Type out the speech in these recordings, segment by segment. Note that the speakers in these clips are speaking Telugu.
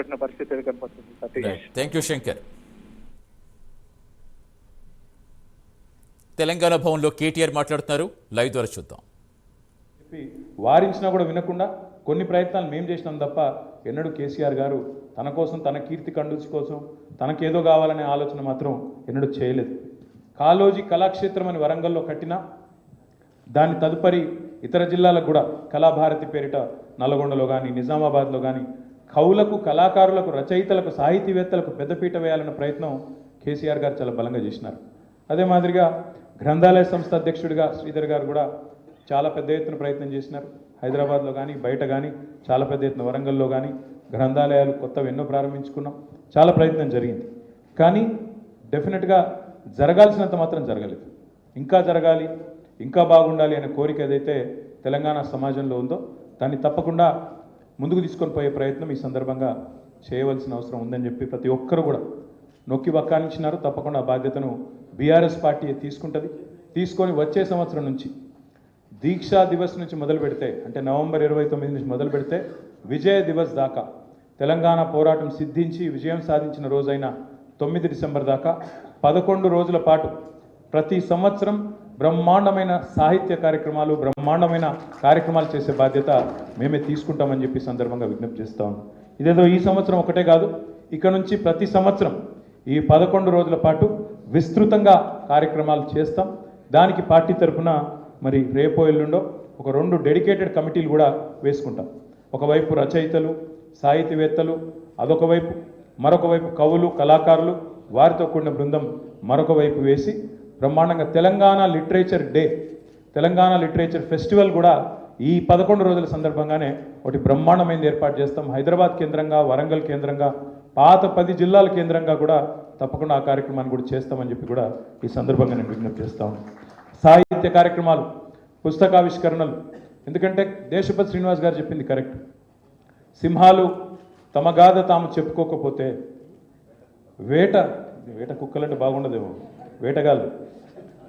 పెట్టిన పరిస్థితి కనపడుతుంది. సతీష్ థ్యాంక్ యూ శంకర్ తెలంగాణ భవన్లో కేటీఆర్ మాట్లాడుతున్నారు. లైవ్ ద్వారా చూద్దాం. చెప్పి వారించినా కూడా వినకుండా కొన్ని ప్రయత్నాలు మేము చేసినాం తప్ప ఎన్నడూ కేసీఆర్ గారు తన కోసం తన కీర్తి కండుచి కోసం తనకేదో కావాలనే ఆలోచన మాత్రం ఎన్నడూ చేయలేదు. కాలోజీ కళాక్షేత్రం అని వరంగల్లో కట్టినా దాని తదుపరి ఇతర జిల్లాలకు కూడా కళాభారతి పేరిట నల్గొండలో కానీ నిజామాబాద్లో కానీ కవులకు కళాకారులకు రచయితలకు సాహితీవేత్తలకు పెద్దపీట వేయాలన్న ప్రయత్నం కేసీఆర్ గారు చాలా బలంగా చేసినారు. అదే మాదిరిగా గ్రంథాలయ సంస్థ అధ్యక్షుడిగా శ్రీధర్ గారు కూడా చాలా పెద్ద ఎత్తున ప్రయత్నం చేసినారు. హైదరాబాద్లో కానీ బయట కానీ చాలా పెద్ద ఎత్తున వరంగల్లో కానీ గ్రంథాలయాలు కొత్తవి ఎన్నో ప్రారంభించుకున్నాం. చాలా ప్రయత్నం జరిగింది. కానీ డెఫినెట్గా జరగాల్సినంత మాత్రం జరగలేదు. ఇంకా జరగాలి ఇంకా బాగుండాలి అనే కోరిక ఏదైతే తెలంగాణ సమాజంలో ఉందో దాన్ని తప్పకుండా ముందుకు తీసుకొని పోయే ప్రయత్నం ఈ సందర్భంగా చేయవలసిన అవసరం ఉందని చెప్పి ప్రతి ఒక్కరు కూడా నొక్కి వక్కానించినారు. తప్పకుండా బాధ్యతను బీఆర్ఎస్ పార్టీ తీసుకుంటుంది. తీసుకొని వచ్చే సంవత్సరం నుంచి దీక్షా దివస్ నుంచి మొదలు పెడితే అంటే నవంబర్ ఇరవై తొమ్మిది నుంచి మొదలు పెడితే విజయ దివస్ దాకా తెలంగాణ పోరాటం సిద్ధించి విజయం సాధించిన రోజైన తొమ్మిది డిసెంబర్ దాకా పదకొండు రోజుల పాటు ప్రతి సంవత్సరం బ్రహ్మాండమైన సాహిత్య కార్యక్రమాలు బ్రహ్మాండమైన కార్యక్రమాలు చేసే బాధ్యత మేమే తీసుకుంటామని చెప్పి సందర్భంగా విజ్ఞప్తి చేస్తా ఉన్నాం. ఇదేదో ఈ సంవత్సరం ఒకటే కాదు ఇక్కడ నుంచి ప్రతి సంవత్సరం ఈ పదకొండు రోజుల పాటు విస్తృతంగా కార్యక్రమాలు చేస్తాం. దానికి పార్టీ తరఫున మరి రేపో ఎల్లుండో ఒక రెండు డెడికేటెడ్ కమిటీలు కూడా వేసుకుంటాం. ఒకవైపు రచయితలు సాహితీవేత్తలు అదొక వైపు మరొక వైపు కవులు కళాకారులు వారితో కూడిన బృందం మరొక వైపు వేసి బ్రహ్మాండంగా Telangana literature day Telangana literature festival కూడా ఈ పదకొండు రోజుల సందర్భంగానే ఒకటి బ్రహ్మాండమైంది ఏర్పాటు చేస్తాం. హైదరాబాద్ కేంద్రంగా వరంగల్ కేంద్రంగా పాత పది జిల్లాల కేంద్రంగా కూడా తప్పకుండా ఆ కార్యక్రమాన్ని కూడా చేస్తామని చెప్పి కూడా ఈ సందర్భంగా నేను విజ్ఞప్తి చేస్తాను సాహిత్య కార్యక్రమాలు పుస్తకావిష్కరణలు ఎందుకంటే దేశపతి శ్రీనివాస్ గారు చెప్పింది కరెక్ట్. సింహాలు తమ గాథ తాము చెప్పుకోకపోతే వేట వేట కుక్కలంటే బాగుండదేమో వేటగాళ్ళు.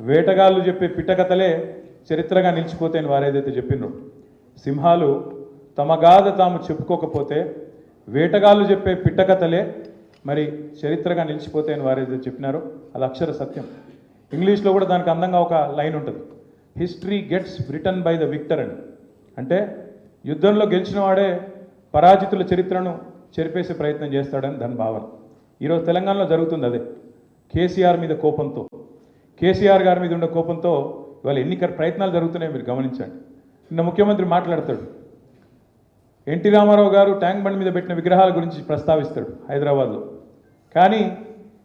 వేటగాళ్ళు చెప్పే పిట్టకథలే చరిత్రగా నిలిచిపోతాయని వారేదైతే చెప్పినో. సింహాలు తమ గాథ తాము చెప్పుకోకపోతే వేటగాళ్ళు చెప్పే పిట్టకథలే మరి చరిత్రగా నిలిచిపోతాయని వారు చెప్పినారో అది అక్షర సత్యం. ఇంగ్లీష్లో కూడా దానికి అందంగా ఒక లైన్ ఉంటుంది. History gets return by the victor అని. అంటే యుద్ధంలో గెలిచిన వాడే పరాజితుల చరిత్రను చెరిపేసే ప్రయత్నం చేస్తాడని దాని భావన. ఈరోజు తెలంగాణలో జరుగుతుంది అదే. కేసీఆర్ మీద కోపంతో. కేసీఆర్ గారి మీద ఉండే కోపంతో ఇవాళ ఎన్ని ప్రయత్నాలు జరుగుతున్నాయి మీరు గమనించండి. నిన్న ముఖ్యమంత్రి మాట్లాడతాడు. ఎన్టీ రామారావు గారు ట్యాంక్ బండ్ మీద పెట్టిన విగ్రహాల గురించి ప్రస్తావిస్తాడు హైదరాబాద్లో. కానీ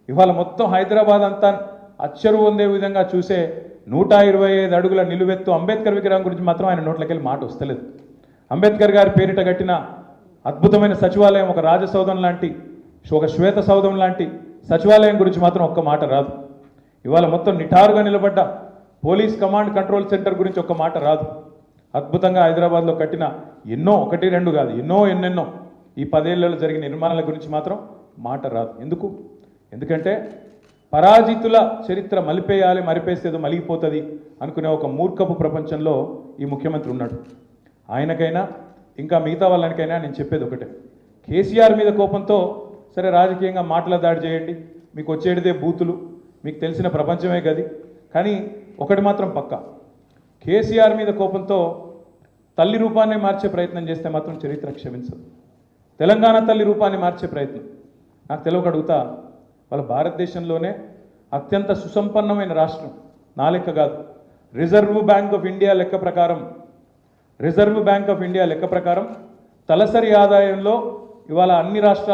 ఇవాళ మొత్తం హైదరాబాద్ అంతా అచ్చరు పొందే విధంగా చూసే నూట ఇరవై ఐదు అడుగుల నిలువెత్తు అంబేద్కర్ విగ్రహం గురించి మాత్రం ఆయన నోట్లకెళ్ళి మాట వస్తలేదు. అంబేద్కర్ గారి పేరిట కట్టిన అద్భుతమైన సచివాలయం ఒక రాజసౌధం లాంటి ఒక శ్వేత సౌధం లాంటి సచివాలయం గురించి మాత్రం ఒక్క మాట రాదు. ఇవాళ మొత్తం నిఠారుగా నిలబడ్డ పోలీస్ కమాండ్ కంట్రోల్ సెంటర్ గురించి ఒక్క మాట రాదు. అద్భుతంగా హైదరాబాద్లో కట్టిన ఎన్నో ఒకటి రెండు కాదు ఎన్నో ఎన్నెన్నో ఈ పదేళ్ళలో జరిగిన నిర్మాణాల గురించి మాత్రం మాట రాదు. ఎందుకు? ఎందుకంటే పరాజితుల చరిత్ర మలిపేయాలి మరిపేసేదో మలిగిపోతుంది అనుకునే ఒక మూర్ఖపు ప్రపంచంలో ఈ ముఖ్యమంత్రి ఉన్నాడు. ఆయనకైనా ఇంకా మిగతా వాళ్ళనికైనా నేను చెప్పేది ఒకటే. కేసీఆర్ మీద కోపంతో సరే రాజకీయంగా మాటల దాడి చేయండి మీకు వచ్చేటిదే బూతులు మీకు తెలిసిన ప్రపంచమే గది. కానీ ఒకటి మాత్రం పక్కా. కేసీఆర్ మీద కోపంతో తల్లి రూపాన్ని మార్చే ప్రయత్నం చేస్తే మాత్రం చరిత్ర క్షమించదు. తెలంగాణ తల్లి రూపాన్ని మార్చే ప్రయత్నం. నాకు తెలియక అడుగుతా వాళ్ళ భారతదేశంలోనే అత్యంత సుసంపన్నమైన రాష్ట్రం. నా లెక్క కాదు. రిజర్వ్ బ్యాంక్ ఆఫ్ ఇండియా లెక్క ప్రకారం రిజర్వ్ బ్యాంక్ ఆఫ్ ఇండియా లెక్క ప్రకారం తలసరి ఆదాయంలో ఇవాళ అన్ని రాష్ట్రాలు